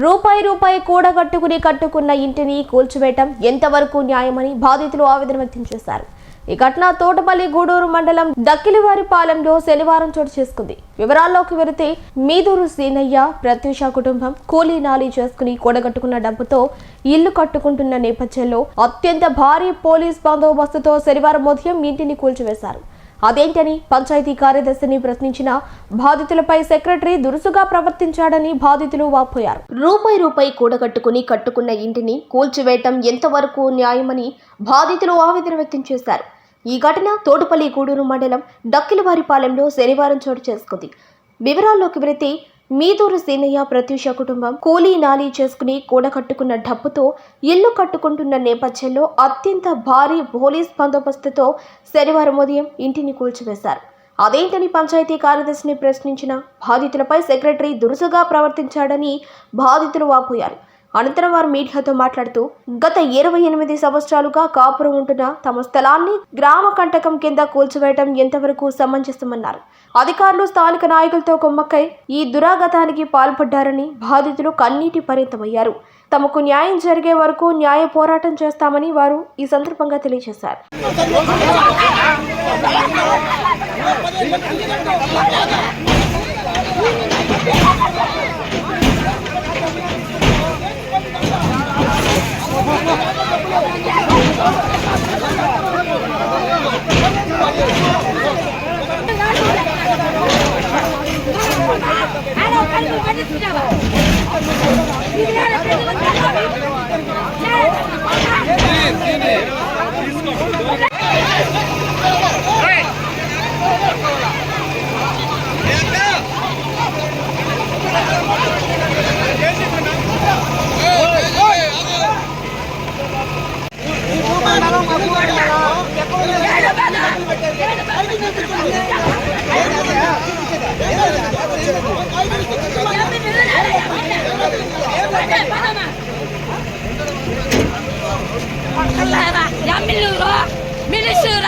రూపాయి రూపాయి కూడగట్టుకుని కట్టుకున్న ఇంటిని కూల్చివేయటం ఎంతవరకు న్యాయమని బాధితులు ఆవేదన వ్యక్తం చేశారు. ఈ ఘటన తోటపల్లి గూడూరు మండలం దక్కిలివారిపాలెంలో శనివారం చోటు చేసుకుంది. వివరాల్లోకి వెళితే మీదూరు సీనయ్య ప్రత్యూష కుటుంబం కూలీ నాలి చేసుకుని కూడగట్టుకున్న డబ్బుతో ఇల్లు కట్టుకుంటున్న నేపథ్యంలో అత్యంత భారీ పోలీస్ బందోబస్తుతో శనివారం ఉదయం ఇంటిని కూల్చివేశారు. అదేంటని పంచాయతీ కార్యదర్శిని ప్రశ్నించిన బాధితులపై సెక్రటరీ దురుసుగా ప్రవర్తించాడని బాధితులు వాపోయారు. రూపాయి రూపాయి కూడగట్టుకుని కట్టుకున్న ఇంటిని కూల్చివేయటం ఎంతవరకు న్యాయమని బాధితులు ఆవేదన వ్యక్తం చేశారు. ఈ ఘటన తోటపల్లి గూడూరు మండలం డక్కిలవారిపాలెంలో శనివారం చోటు చేసుకుంది. వివరాల్లోకి వెళితే మీదూరు సీనయ్య ప్రత్యూష కుటుంబం కూలీ నాలీ చేసుకుని కూడకట్టుకున్న డబ్బుతో ఇల్లు కట్టుకుంటున్న నేపథ్యంలో అత్యంత భారీ పోలీస్ బందోబస్తుతో శనివారం ఉదయం ఇంటిని కూల్చివేశారు. అదేంటని పంచాయతీ కార్యదర్శిని ప్రశ్నించిన బాధితులపై సెక్రటరీ దురుసుగా ప్రవర్తించాడని బాధితులు వాపోయారు. అనంతరం వారు మీడియాతో మాట్లాడుతూ గత ఇరవై ఎనిమిది సంవత్సరాలుగా కాపురం ఉంటున్న తమ స్థలాన్ని గ్రామ కంటకం కింద కూల్చివేయడం ఎంతవరకు సమంజసమన్నారు. అధికారులు స్థానిక నాయకులతో కొమ్మక్కై ఈ దురాగతానికి పాల్పడ్డారని బాధితులు కన్నీటి పరితమయ్యారు. తమకు న్యాయం జరిగే వరకు న్యాయ పోరాటం చేస్తామని వారు ఈ సందర్భంగా తెలియజేశారు. আরে ওখানে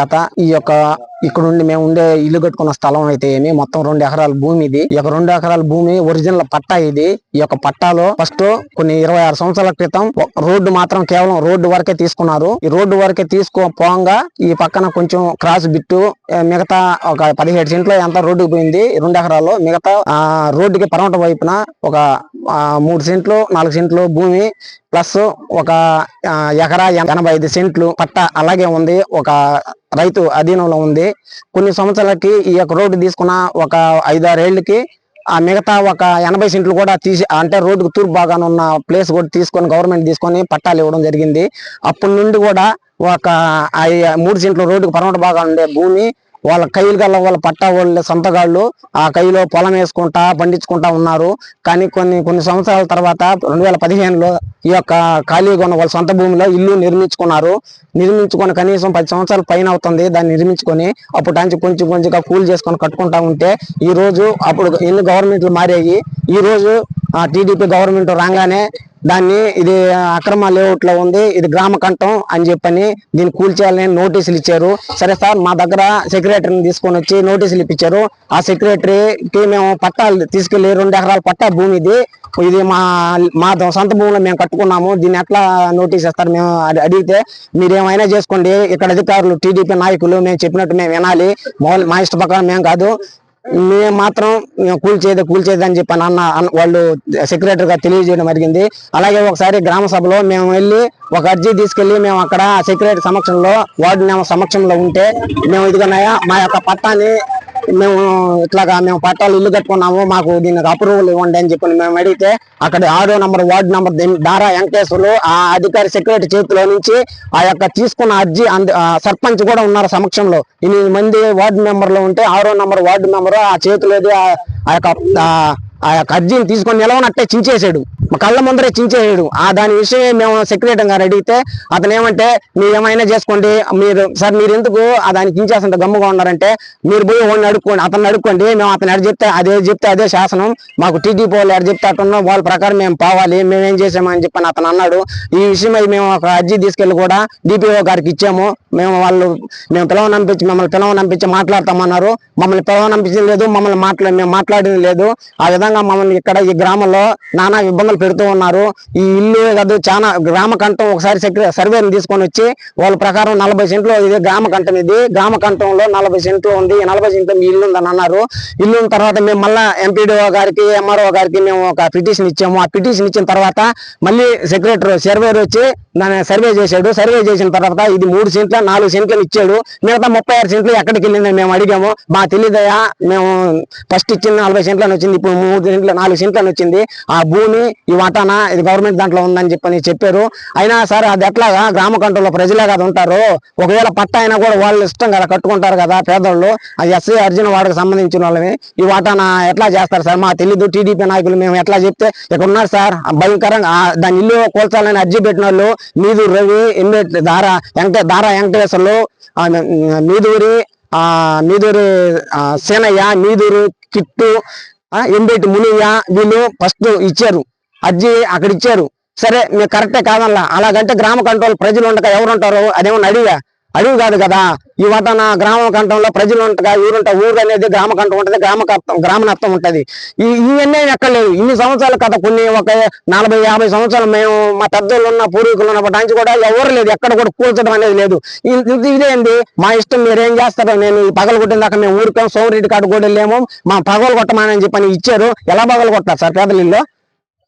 గత ఈ యొక్క ఇక్కడ ఉండి మేము ఉండే ఇల్లు కట్టుకున్న స్థలం అయితే ఏమి? మొత్తం రెండు ఎకరాల భూమి ఇది. ఈ యొక్క రెండు ఎకరాల భూమి ఒరిజినల్ పట్టా ఇది. ఈ యొక్క పట్టాలో ఫస్ట్ కొన్ని ఇరవై ఆరు సంవత్సరాల క్రితం రోడ్డు మాత్రం కేవలం రోడ్డు వరకే తీసుకున్నారు. ఈ రోడ్డు వరకే తీసుకో పోగా ఈ పక్కన కొంచెం క్రాస్ బిట్టు మిగతా ఒక పదిహేడు సెంట్లో ఎంత రోడ్డుకు పోయింది. రెండు ఎకరాల్లో మిగతా ఆ రోడ్డుకి పరమట వైపున ఒక మూడు సెంట్లు నాలుగు సెంట్లు భూమి ప్లస్ ఒక ఎకరా ఎనభై ఐదు సెంట్లు పట్ట అలాగే ఉంది. ఒక రైతు అధీనంలో ఉంది. కొన్ని సంవత్సరాలకి ఈ యొక్క రోడ్డు తీసుకున్న ఒక ఐదారేళ్ళకి ఆ మిగతా ఒక ఎనభై సెంట్లు కూడా తీసి అంటే రోడ్డుకు తూర్పు భాగాన ఉన్న ప్లేస్ కూడా తీసుకొని గవర్నమెంట్ తీసుకొని పట్టాలు ఇవ్వడం జరిగింది. అప్పటి నుండి కూడా ఒక మూడు సెంట్లు రోడ్డుకు పరమట భాగాన ఉండే భూమి వాళ్ళ కైలు గల వాళ్ళ పట్టా వాళ్ళ సొంతగాళ్ళు ఆ కైలో పొలం వేసుకుంటా పండించుకుంటా ఉన్నారు. కానీ కొన్ని కొన్ని సంవత్సరాల తర్వాత రెండు వేల పదిహేనులో ఈ యొక్క ఖాళీగా ఉన్న వాళ్ళ సొంత భూమిలో ఇల్లు నిర్మించుకున్నారు. నిర్మించుకొని కనీసం పది సంవత్సరాల పైన అవుతుంది దాన్ని నిర్మించుకొని. అప్పుడు నుంచి కొంచెం కొంచెంగా కూల్ చేసుకొని కట్టుకుంటా ఉంటే ఈ రోజు అప్పుడు ఎన్ని గవర్నమెంట్లు మారాయి? ఈ రోజు ఆ టీడీపీ గవర్నమెంట్ రాగానే దాన్ని ఇది అక్రమ లేఅవుట్లో ఉంది ఇది గ్రామ కంఠం అని చెప్పని దీన్ని కూల్చేయాలని నోటీసులు ఇచ్చారు. సరే సార్ మా దగ్గర సెక్రటరీని తీసుకొని వచ్చి నోటీసులు ఇప్పించారు. ఆ సెక్రటరీకి మేము పట్టాలు తీసుకెళ్ళి రెండు ఎకరాల పట్టా భూమి ఇది. ఇది మా మా సొంత భూమిలో మేము కట్టుకున్నాము. దీన్ని ఎట్లా నోటీస్ ఇస్తారు మేము అడిగితే మీరు ఏమైనా చేసుకోండి. ఇక్కడ అధికారులు టీడీపీ నాయకులు మేము చెప్పినట్టు మేము వినాలి. మా ఇష్ట ప్రకారం మేము కాదు. మేము మాత్రం మేము కూల్చేది కూల్చేది అని చెప్పి అన్న అన్న- వాళ్ళు సెక్రటరీగా తెలియజేయడం జరిగింది. అలాగే ఒకసారి గ్రామ సభలో మేము వెళ్ళి ఒక అర్జీ తీసుకెళ్ళి మేము అక్కడ సెక్రటరీ సమక్షంలో వార్డు సమక్షంలో ఉంటే మేము ఇదిగోనయ్యా మా యొక్క పట్టాన్ని మేము ఇట్లాగా మేము పట్టాలు ఇల్లు కట్టుకున్నాము మాకు దీనికి అప్రూవల్ ఇవ్వండి అని చెప్పి మేము అడిగితే అక్కడ ఆరో number ward number Dara Venkateswarlu ఆ అధికారి సెక్రటరీ చేతిలో నుంచి ఆ యొక్క తీసుకున్న అర్జీ అంద- ఆ సర్పంచ్ కూడా ఉన్నారు సమక్షంలో. ఎనిమిది మంది వార్డు మెంబర్లు ఉంటే ఆరో నంబర్ వార్డు మెంబరు ఆ చేతిలోది ఆ యొక్క ఆ కర్జీని యొక్క అర్జీని తీసుకొని నిలవనట్టే చించేసాడు. మా కళ్ళ ముందరే చించేసాడు. ఆ దాని విషయమే మేము సెక్రటరీ గారు అడిగితే అతను ఏమంటే మీరు ఏమైనా చేసుకోండి. మీరు సార్ మీరు ఎందుకు ఆ దాన్ని చించేస్తుంటే గమ్ముగా ఉన్నారంటే మీరు పోయి వాడిని అడుక్కోండి. అతను అడుక్కోండి. మేము అతను ఎడ చెప్తే అదే చెప్తే అదే శాసనం. మాకు టీడీపీ వాళ్ళు ఎడ చెప్తే అట్టున్నాం వాళ్ళ ప్రకారం మేము పోవాలి. మేమేం చేసామని చెప్పని అతను అన్నాడు. ఈ విషయమై మేము ఒక అర్జీ తీసుకెళ్ళి కూడా డిపిఓ గారికి ఇచ్చాము. మేము వాళ్ళు మేము పిలవనంపించి మిమ్మల్ని పిలవనంపించి మాట్లాడతామన్నారు. మమ్మల్ని పిలవనంపించిన లేదు మమ్మల్ని మాట్లా మేము మాట్లాడింది లేదు. ఆ విధంగా మమ్మల్ని ఇక్కడ ఈ గ్రామంలో నానా ఇబ్బందులు పెడుతూ ఉన్నారు. ఈ ఇల్లు కాదు చాలా గ్రామ కంఠం ఒకసారి సర్వేని తీసుకొని వచ్చి వాళ్ళ ప్రకారం నలభై సెంట్లు ఇది గ్రామ కంఠం ఇది. గ్రామ కంఠంలో నలభై సెంట్లు ఉంది నలభై సెంట్లు మీ ఇల్లు ఉందని అన్నారు. ఇల్లు తర్వాత మేము మళ్ళా ఎంపీడీఓ గారికి ఎంఆర్ఓ గారికి మేము ఒక పిటిషన్ ఇచ్చాము. ఆ పిటిషన్ ఇచ్చిన తర్వాత మళ్ళీ సెక్రటరీ సర్వేర్ వచ్చి దాన్ని సర్వే చేశాడు. సర్వే చేసిన తర్వాత ఇది మూడు సెంట్ల నాలుగు సెంట్లు ఇచ్చాడు. మిగతా ముప్పై ఆరు సెంట్లు ఎక్కడికి వెళ్ళిందని మేము అడిగాము. మా తెలియదయా మేము ఫస్ట్ ఇచ్చిన నలభై సెంట్లని వచ్చింది. ఇప్పుడు మూడు సెంట్లు నాలుగు సెంట్లని వచ్చింది. ఆ భూమి ఈ వాటాన ఇది గవర్నమెంట్ దాంట్లో ఉందని చెప్పని చెప్పారు. అయినా సరే అది ఎట్లాగా గ్రామ కంట్రోల్లో ప్రజలే కదా ఉంటారు. ఒకవేళ పట్ట అయినా కూడా వాళ్ళు ఇష్టం కదా కట్టుకుంటారు కదా పేదోళ్ళు. ఆ ఎస్ఐ అర్జున వాడికి సంబంధించిన వాళ్ళని. ఈ వాటానా ఎట్లా చేస్తారు సార్? మా తెలీదు. టీడీపీ నాయకులు మేము ఎట్లా చెప్తే ఇక్కడ ఉన్నారు సార్ భయంకరంగా దాని ఇల్లు కోల్చాలని అర్జీ పెట్టిన వాళ్ళు మీదు రవి ఎంబే దారా వెంకట దారా వెంకటేశ్వర్లు మీదూరి ఆ మీదూరి సేనయ్య మీదూరు కిట్టు ఎంబేటి మునియ్య వీళ్ళు ఫస్ట్ ఇచ్చారు. అర్జీ అక్కడ ఇచ్చారు. సరే మీరు కరెక్టే కాదల్లా అలాగంటే గ్రామ కంట్రోల్ ప్రజలు ఉండక ఎవరుంటారు? అదేమో అదేమన్నా అడిగా? అడవి కాదు కదా. ఈ నా గ్రామ కంఠంలో ప్రజలు ఉంటా ఊరుంటా ఊరు అనేది గ్రామ కంఠం ఉంటుంది. గ్రామ కప్పం గ్రామ ఈ ఇవన్నీ ఎక్కడ లేవు. ఇన్ని సంవత్సరాల కథ కొన్ని ఒక నలభై యాభై సంవత్సరాలు మేము మా పెద్దోళ్ళు ఉన్న పూర్వీకులు ఉన్నప్పటి నుంచి కూడా ఎవరు లేదు ఎక్కడ కూడా కూల్చడం అనేది లేదు. ఇది ఇదేంది మా ఇష్టం మీరేం చేస్తారు చేస్తారో నేను ఈ పగలు కొట్టిన దాకా మేము ఊరికాం. సోమరెడ్డి కాడు కూడా వెళ్ళాము. మా పగలు కొట్టమని చెప్పని ఇచ్చారు. ఎలా పగలు కొట్టారు సార్ పేదల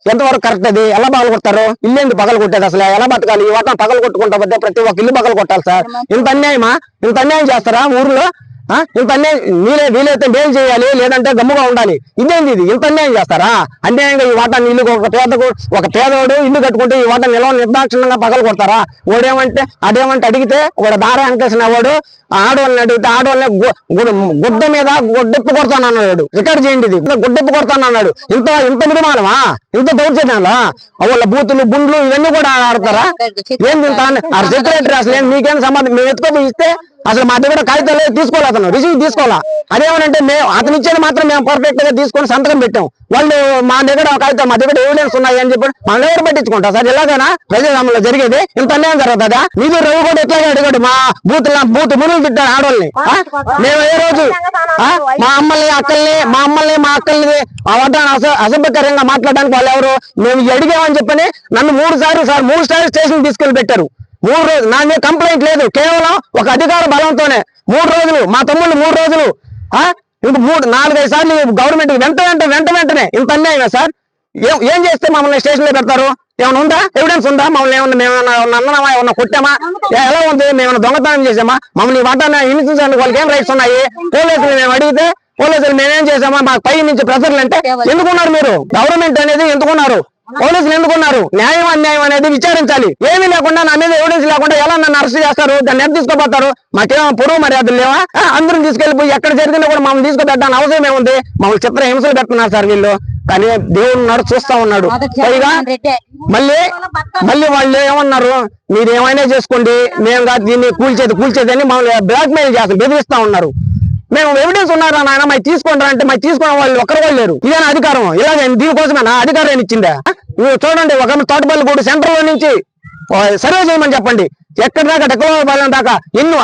ఎంతవరకు కరెక్ట్ అది? ఎలా పగలు కొడతారు? ఇల్లు ఎందుకు పగలు కొట్టేది అసలు? ఎలా బతకాలి? ఈ వాటం పగలు కొట్టుకుంటా పోతే ప్రతి ఒక్క ఇల్లు పగలు కొట్టాలి సార్. ఇంత అన్యాయమా? ఇంత అన్యాయం చేస్తారా ఊర్లో? ఆ? ఇంత అన్యాయం వీలే వీలైతే మేలు చేయాలి లేదంటే గమ్ముగా ఉండాలి. ఇదేంది ఇది? ఇంత అన్యాయం చేస్తారా? అన్యాయంగా ఈ వాటాన్ని ఇల్లు ఒక పేదకు ఒక పేదోడు ఇల్లు కట్టుకుంటే ఈ వాటా నిలవ నిర్దాక్షిణంగా పగలు కొడతారా? ఓడేమంటే అదేమంటే అడిగితే ఒక దార వెంకటేశ్వర వాడు ఆడవాళ్ళని అడిగితే ఆడవాళ్ళని గుడ్డ మీద గుడ్డెప్పు కొడతాను అన్నాడు. రికార్డ్ చేయండి ఇది. గుడ్డెప్పు కొడతాను అన్నాడు. ఇంత ఇంత నిర్మాణమా? ఇంత దౌర్జన్యాలా? వాళ్ళ బూతులు గుండ్లు ఇవన్నీ కూడా ఆడతారా? ఏం ఇంత సెక్రటరీ అసలు మీకేం సంబంధం? మేము ఎత్తుకొని ఇస్తే అసలు మా దగ్గర కాగితాలు తీసుకోవాలి అతను రిసీవ్ తీసుకోవాలా? అదేమనంటే మేము అతను ఇచ్చేది మాత్రం మేము పర్ఫెక్ట్గా తీసుకొని సంతకం పెట్టాం. వాళ్ళు మా దగ్గర ఒక కాగితం మా దగ్గర ఎవిడెన్స్ ఉన్నాయి అని చెప్పి మన దగ్గర పట్టించుకుంటాం. సార్ ఎలాగైనా ప్రజాస్వామ్యంలో జరిగేది ఇంత అన్యాయం జరుగుతుందా? మీరు రవి కూడా ఎట్లాగే అడిగాడు మా బూత్ బూత్ మునులు తిట్టాడు ఆడవాళ్ళని మేము ఏ రోజు మా అమ్మల్ని అక్కల్ని మా అమ్మల్ని మా అక్కల్ని ఆ అసభ్యకరంగా మాట్లాడడానికి వాళ్ళు ఎవరు? మేము అడిగామని చెప్పని నన్ను మూడు సార్లు సార్ మూడు సార్లు స్టేషన్ తీసుకెళ్ళి పెట్టారు. మూడు రోజులు నా మీద కంప్లైంట్ లేదు. కేవలం ఒక అధికార బలంతోనే. మూడు రోజులు. మా తమ్ముళ్ళు మూడు రోజులు. ఇంకా మూడు నాలుగైదు సార్లు గవర్నమెంట్ వెంట వెంట వెంట వెంటనే ఇంత అన్యాయమే సార్? ఏం ఏం చేస్తే మమ్మల్ని స్టేషన్లో పెడతారు? ఏమైనా ఉందా? ఎవిడెన్స్ ఉందా? మమ్మల్ని ఏమన్నా మేము ఏమన్నా అన్నమా? ఏమన్నా కొట్టామా? ఎలా ఉంది? మేము దొంగతనం చేసామా? మమ్మల్ని వాటాన్ని హింసించడానికి వాళ్ళకి ఏం రైట్స్ ఉన్నాయి? పోలీసులు మేము అడిగితే పోలీసులు మేమేం చేసామా? మాకు పై నుంచి ప్రెజర్లు అంటే ఎందుకున్నారు మీరు? గవర్నమెంట్ అనేది ఎందుకున్నారు? పోలీసులు ఎందుకున్నారు? న్యాయం అన్యాయం అనేది విచారించాలి. ఏమీ లేకుండా నా మీద ఎవిడెన్స్ లేకుండా ఎలా నన్ను అరెస్ట్ చేస్తారు? దాన్ని ఎంత తీసుకోపోతారు? మాకేమో పొరుగు మర్యాదలు లేవా? అందరం తీసుకెళ్ళిపోయి ఎక్కడ జరిగినా కూడా మమ్మల్ని తీసుకుపెట్టాలని అవసరం ఏముంది? మమ్మల్ని చిత్ర హింసలు పెడుతున్నారు సార్ వీళ్ళు. కానీ దేవుడు ఉన్నాడు చూస్తా ఉన్నాడు. పైగా మళ్ళీ మళ్ళీ వాళ్ళు ఏమన్నారు? మీరు ఏమైనా చేసుకోండి. మేము కాదు దీన్ని కూల్చేది కూల్చేది అని మమ్మల్ని బ్లాక్ మెయిల్ చేస్తారు బెదిరిస్తా ఉన్నారు. మేము ఎవిడెన్స్ ఉన్నారా నాయన? మరి తీసుకోండి అంటే మరి తీసుకున్న వాళ్ళు ఒక్కరు కూడా లేరు. ఇదేనా అధికారం? ఇలాగే దీనికోసమేనా అధికారం ఏమి ఇచ్చిందా? నువ్వు చూడండి ఒక తోటపల్లి కూడా సెంటర్లో నుంచి సర్వే చేయమని చెప్పండి. ఎక్కడి దాకా? టెక్నాలజీ దాకా ఎన్నో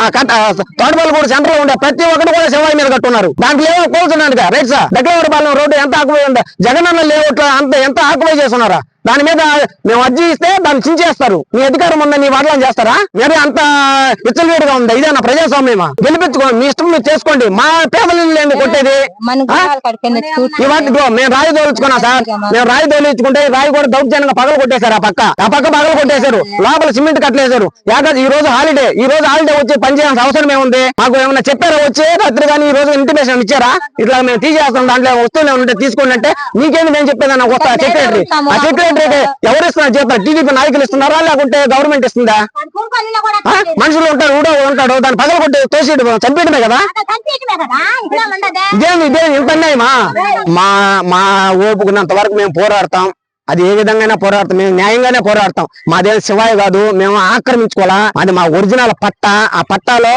తోటపల్లి కూడా సెంటర్లో ఉండే ప్రతి ఒక్కటి కూడా శివాయి మీద కట్టున్నారు. దాంట్లో ఏమో కోల్చున్నాను రైట్ సార్? దగ్గరపాలెం రోడ్డు ఎంత ఆకుపోయి ఉందా? జగనన్న లేఅవుట్ అంత ఎంత ఆకుపోయి చేస్తున్నారా? దాని మీద మేము అర్జీ ఇస్తే దాన్ని చించేస్తారు. మీ అధికారం ఉందని నీ వాడలం చేస్తారా? మరి అంత విచ్చలవేడిగా ఉంది? ఇదేనా ప్రజాస్వామ్యమా? గెలిపించుకోండి మీ ఇష్టం మీరు చేసుకోండి. మా పేదలు కొట్టేది? ఇవాటి మేము రాయి తోలుచుకున్నా సార్. మేము రాయి తోలించుకుంటే ఈ రాయి కూడా దౌర్జన్యంగా పగలు కొట్టేశారు ఆ పక్క. ఆ పక్క పగలు కొట్టేశారు. లోపల సిమెంట్ కట్టలేశారు యాక ఈ రోజు హాలిడే. ఈ రోజు హాలిడే వచ్చి పని చేయాల్సిన అవసరం ఏముంది? మాకు ఏమైనా చెప్పారా వచ్చి? రాత్రి కానీ ఈ రోజు ఇంటిమేషన్ ఇచ్చారా? ఇట్లా మేము తీసేస్తాం దాంట్లో వస్తువులు ఉంటే తీసుకోండి అంటే నీకేంది మేము చెప్పేది వస్తా. సెక్రటరీ ఆ సెక్రటరీకి ఎవరు ఇస్తున్నారు? చేస్తారు టీడీపీ నాయకులు ఇస్తున్నారా? లేకుంటే గవర్నమెంట్ ఇస్తుందా? మనుషులు ఉంటారు ఊడో ఉంటాడు దాన్ని పగలు కొట్టి తోసి చంపేయడమే కదా? ఇదేమి ఇదే ఇంత అన్యాయమా? మా మా ఓపుకున్నంత వరకు మేము పోరాడతాం. అది ఏ విధంగా పోరాడతాం. మేము న్యాయంగానే పోరాడతాం. మాదేం శివాయి కాదు మేము ఆక్రమించుకోవాలా? అది మా ఒరిజినల్ పట్ట. ఆ పట్టాలో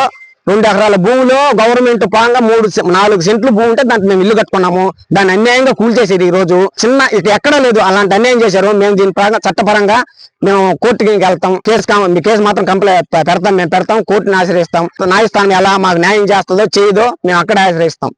రెండు ఎకరాల భూమిలో గవర్నమెంట్ పాంగా మూడు సె- నాలుగు సెంట్లు భూమి ఉంటే దానికి మేము ఇల్లు కట్టుకున్నాము. దాన్ని అన్యాయంగా కూల్చేసేది ఈ రోజు. చిన్న ఇటు ఎక్కడా లేదు అలాంటి అన్యాయం చేశారు. మేము దీని పరంగా చట్టపరంగా మేము కోర్టుకి వెళ్తాం. కేసు మీ కేసు మాత్రం కంప్లైంట్ పెడతాం మేము పెడతాం కోర్టుని ఆశ్రయిస్తాం. న్యాయస్థానం ఎలా మాకు న్యాయం చేస్తుందో చేయదో మేము అక్కడ ఆశ్రయిస్తాం.